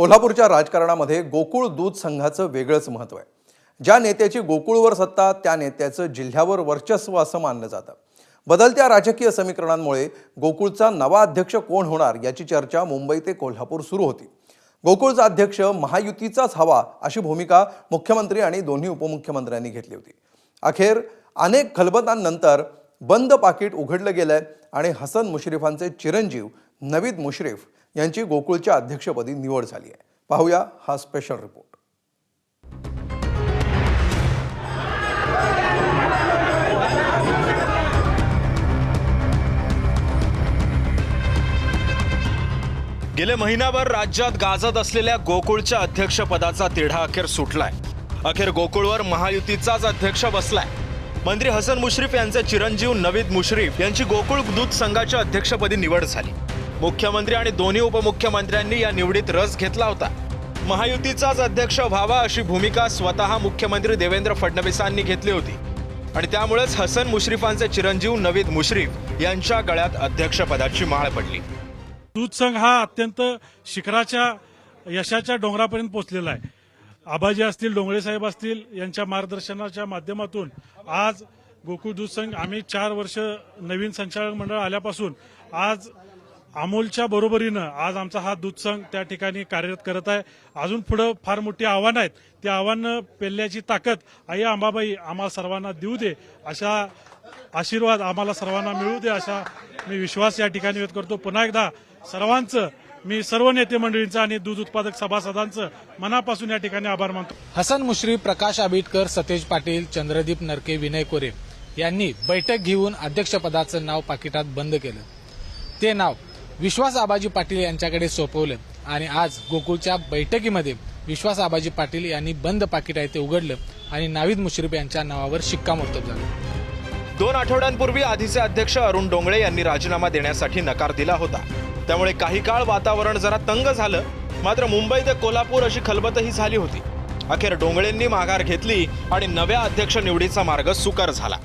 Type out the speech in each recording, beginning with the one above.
कोल्हापूरच्या राजकारणामध्ये गोकुळ दूध संघाचं वेगळंच महत्त्व आहे. ज्या नेत्याची गोकुळवर सत्ता त्या नेत्याचं जिल्ह्यावर वर्चस्व असं मानलं जातं. बदलत्या राजकीय समीकरणांमुळे गोकुळचा नवा अध्यक्ष कोण होणार याची चर्चा मुंबई ते कोल्हापूर सुरू होती. गोकुळचा अध्यक्ष महायुतीचाच हवा अशी भूमिका मुख्यमंत्री आणि दोन्ही उपमुख्यमंत्र्यांनी घेतली होती. अखेर अनेक खलबतांनंतर बंद पाकिट उघडलं गेलंय आणि हसन मुश्रीफांचे चिरंजीव नवीद मुश्रीफ यांची गोकुळच्या अध्यक्षपदी निवड झाली आहे. पाहूया हा स्पेशल रिपोर्ट गेले महिनाभर राज्यात गाजत असलेल्या गोकुळच्या अध्यक्षपदाचा तिढा अखेर सुटलाय. अखेर गोकुळवर महायुतीचाच अध्यक्ष बसलाय. मंत्री हसन मुश्रीफ यांचे चिरंजीव नवीद मुश्रीफ यांची गोकुळ दूध संघाच्या अध्यक्षपदी निवड झाली. मुख्यमंत्री आणि दोन्ही उपमुख्यमंत्र्यांनी या निवडीत रस घेतला होता. महायुतीचाच अध्यक्ष व्हावा अशी भूमिका स्वतः मुख्यमंत्री देवेंद्र फडणवीसांनी घेतली होती. आणि त्यामुळेच हसन मुश्रीफांचे चिरंजीव नवीद मुश्रीफ यांच्या गळ्यात अध्यक्षपदाची माळ पडली. दूध संघ हा अत्यंत शिखराच्या यशाच्या डोंगरापर्यंत पोहोचलेला आहे. आबाजी असतील डोंगळे साहेब असतील यांच्या मार्गदर्शनाच्या माध्यमातून आज गोकुळ दूध संघ आम्ही चार वर्ष नवीन संचालक मंडळ आल्यापासून आज अमोलच्या बरोबरीनं आज आमचा हा दूध संघ त्या ठिकाणी कार्यरत करत आहे. अजून पुढं फार मोठी आव्हानं आहेत. ती आव्हानं पेलण्याची ताकद आई अंबाबाई आम्हाला सर्वांना देऊ दे. अशा आशीर्वाद आम्हाला सर्वांना मिळू दे असा मी विश्वास या ठिकाणी व्यक्त करतो. पुन्हा एकदा सर्वांचं मी सर्व नेते मंडळींचं आणि दूध उत्पादक सभासदांचं मनापासून या ठिकाणी आभार मानतो. हसन मुश्रीफ प्रकाश आबिटकर सतेज पाटील चंद्रदीप नरके विनय कोरे यांनी बैठक घेऊन अध्यक्षपदाचं नाव पाकिटात बंद केलं. ते नाव विश्वास आबाजी पाटील यांच्याकडे सोपवलं आणि आज गोकुळच्या बैठकीमध्ये विश्वास आबाजी पाटील यांनी बंद पाकिट आहे ते उघडलं आणि नावीद मुश्रीफ यांच्या नावावर शिक्कामोर्तब झालं. दोन आठवड्यांपूर्वी आधीचे अध्यक्ष अरुण डोंगळे यांनी राजीनामा देण्यासाठी नकार दिला होता. त्यामुळे काही काळ वातावरण जरा तंग झालं मात्र मुंबई ते कोल्हापूर अशी खलबतही झाली होती. अखेर डोंगळेंनी माघार घेतली आणि नव्या अध्यक्ष निवडीचा मार्ग सुकर झाला.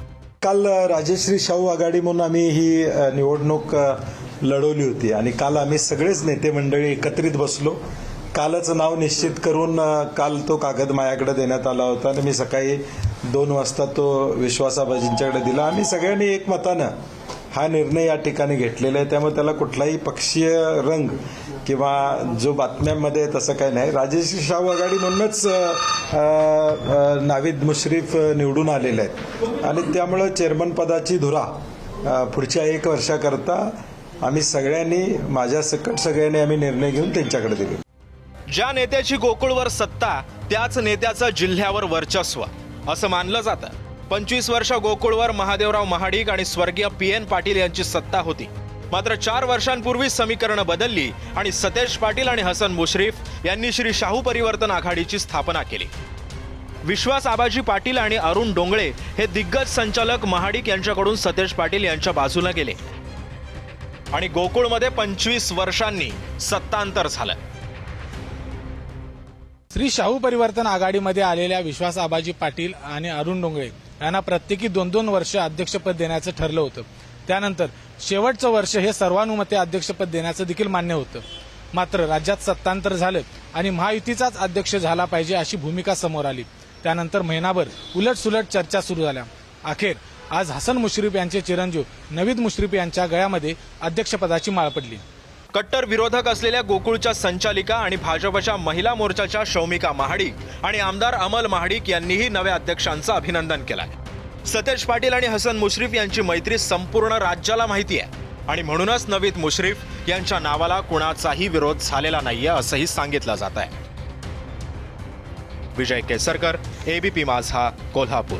काल राजश्री शाहू आघाडी म्हणून आम्ही ही निवडणूक लढवली होती. आणि काल आम्ही सगळेच नेते मंडळी एकत्रित बसलो. कालच नाव निश्चित करून काल तो कागद माझ्याकडे देण्यात आला होता आणि मी सकाळी दोन वाजता तो विश्वासाबाजींच्याकडे दिला. आम्ही सगळ्यांनी एकमतानं हा निर्णय या ठिकाणी घेतलेला आहे. त्यामुळे त्याला कुठलाही पक्षीय रंग किंवा जो बातम्यांमध्ये तसं काही नाही. राजेश शाहू आघाडी म्हणूनच नावीद मुश्रीफ निवडून आलेले आहेत. आणि त्यामुळं चेअरमन पदाची धुरा पुढच्या एक वर्षाकरता आम्ही सगळ्यांनी माझ्या सकट सगळ्यांनी आम्ही निर्णय घेऊन त्यांच्याकडे दिले. ज्या नेत्याची गोकुळवर सत्ता त्याच नेत्याचं जिल्ह्यावर वर्चस्व असं मानलं जातं. पंचवीस वर्ष गोकुळवर महादेवराव महाडिक आणि स्वर्गीय पी एन पाटील यांची सत्ता होती. मात्र चार वर्षांपूर्वी समीकरणं बदलली आणि सतेज पाटील आणि हसन मुश्रीफ यांनी श्री शाहू परिवर्तन आघाडीची स्थापना केली. विश्वास आबाजी पाटील आणि अरुण डोंगळे हे दिग्गज संचालक महाडिक यांच्याकडून सतेज पाटील यांच्या बाजूला गेले. आणि गोकुळमध्ये पंचवीस वर्षांनी सत्तांतर झालं. श्री शाहू परिवर्तन आघाडीमध्ये आलेल्या विश्वास आबाजी पाटील आणि अरुण डोंगळे यांना प्रत्येकी दोन दोन वर्ष अध्यक्षपद देण्याचं ठरलं होतं. त्यानंतर शेवटचं वर्ष हे सर्वानुमते अध्यक्षपद देण्याचं देखील मान्य होतं. मात्र राज्यात सत्तांतर झालं आणि महायुतीचाच अध्यक्ष झाला पाहिजे अशी भूमिका समोर आली. त्यानंतर महिनाभर उलटसुलट चर्चा सुरू झाल्या. अखेर आज हसन मुश्रीफ यांचे चिरंजीव नवीद मुश्रीफ यांच्या गळ्यामध्ये अध्यक्षपदाची माळ पडली. कट्टर विरोधक असलेल्या गोकुळच्या संचालिका आणि भाजपच्या महिला मोर्चाच्या शौमिका महाडिक आणि आमदार अमल महाडिक यांनीही नव्या अध्यक्षांचं अभिनंदन केलंय. सतेज पाटील आणि हसन मुश्रीफ यांची मैत्री संपूर्ण राज्याला माहिती आहे. आणि म्हणूनच नवीद मुश्रीफ यांच्या नावाला कुणाचाही विरोध झालेला नाहीये असंही सांगितलं जात आहे विजय केसरकर एबीपी माझा कोल्हापूर.